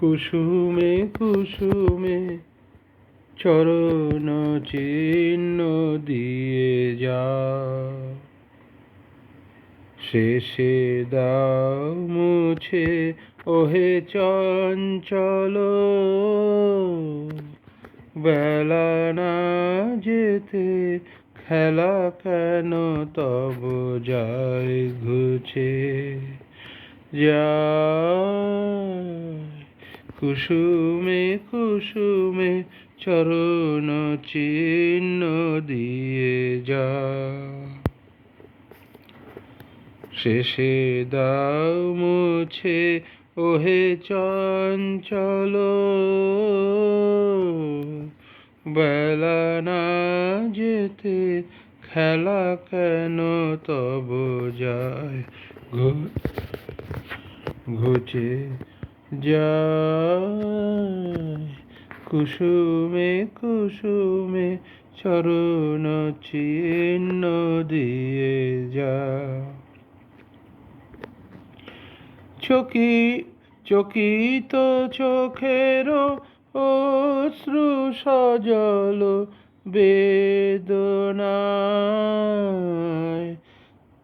কুসুমে কুসুমে চরণ চিহ্ন দিয়ে যা। শেষে দাও মুছে, ওহে চঞ্চল। বেলা না যেতে খেলা কেন তব যায় ঘুচে? যায় কুসুমে কুসুমে চরণ চিহ্ন দিয়ে যা। শেষে দাও মুছে, ওহে চঞ্চল। বেলা না যেতে খেলা কেন তব যায় ঘুচে যায় কুসুমে কুসুমে চরণ চিহ্ন দিয়ে যা। চকি চকিত চোখের অশ্রু সজল বেদনায়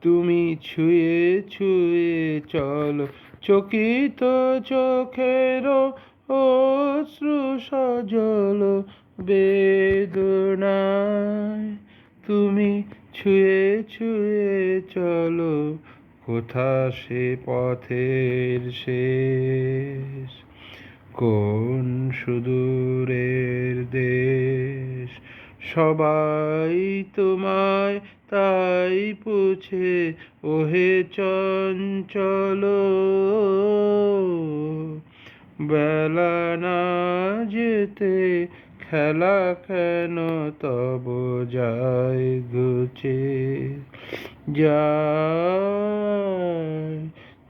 তুমি ছুঁয়ে ছুঁয়ে চলো চকিত চোখের অশ্রু সজল বেদনায়। তুমি ছুঁয়ে ছুঁয়ে চলো, কোথা সে পথের শেষ? কোন সুদূরের দেশ? সবাই তোমায় তাই পুছে, ওহে চঞ্চল, বেলা না যেতে খেলা কেন তব যায় গুছে? যায়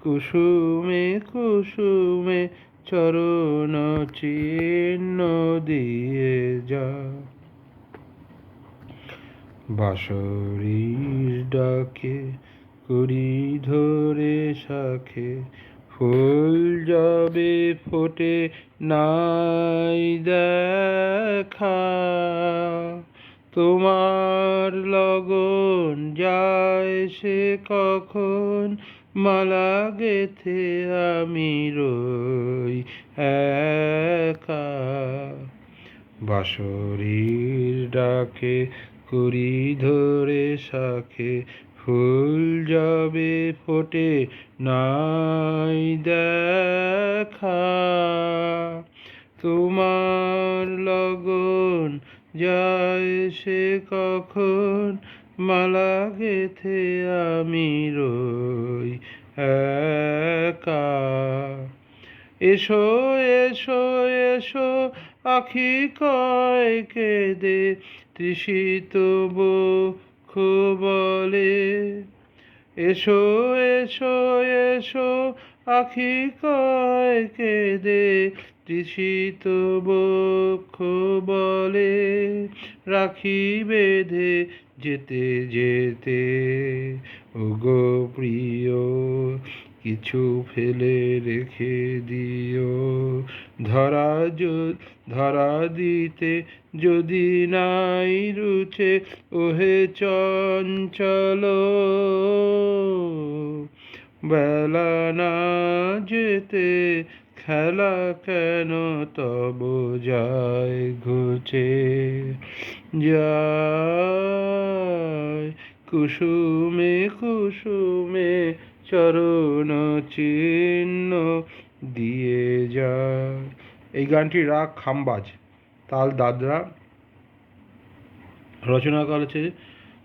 কুসুমে কুসুমে চরণ চিহ্ন দিয়ে যা। বাঁশরীর ডাকে করি ধরে শাখে। ফুল যাবে ফোটে, নাই দেখা। তোমার লগন যায় সে কখন? মালা গেথে আমি রই একা। বাঁশরীর ডাকে করি ধরে শাখে, ফুল যাবে ফোটে, নাই দেখা। তোমার লগন যায় সে কখন? মালা গেথে আমি রই একা। এসো এসো এসো আখি কয় কেঁদে তৃষিত বক্ষ বলে। এসো এসো এসো আখি কয় কেঁদে তৃষিত বক্ষ বলে। রাখি বেঁধে যেতে যেতে, ওগো প্রিয় কিছু ফেলে রেখে দিও। ধরা য- ধরা দিতে যদি নাই রুচে, ওহে চঞ্চল। বেলা না যেতে খেলা কেন তব যায় ঘুচে? যায় কুসুমে কুসুমে চরণ চিহ্ন দিয়ে যায় এই গানটি রাগ খাম্বাজ, তাল দাদরা। রচনা করেছে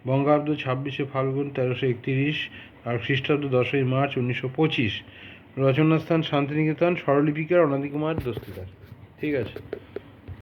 বঙ্গাব্দ ছাব্বিশে ফাল্গুন তেরোশো একতিরিশ আর খ্রিস্টাব্দ দশই মার্চ উনিশশো পঁচিশ। রচনাস্থান শান্তিনিকেতন, স্বরলিপিকার অনাদি কুমার দস্তিদার। ঠিক আছে।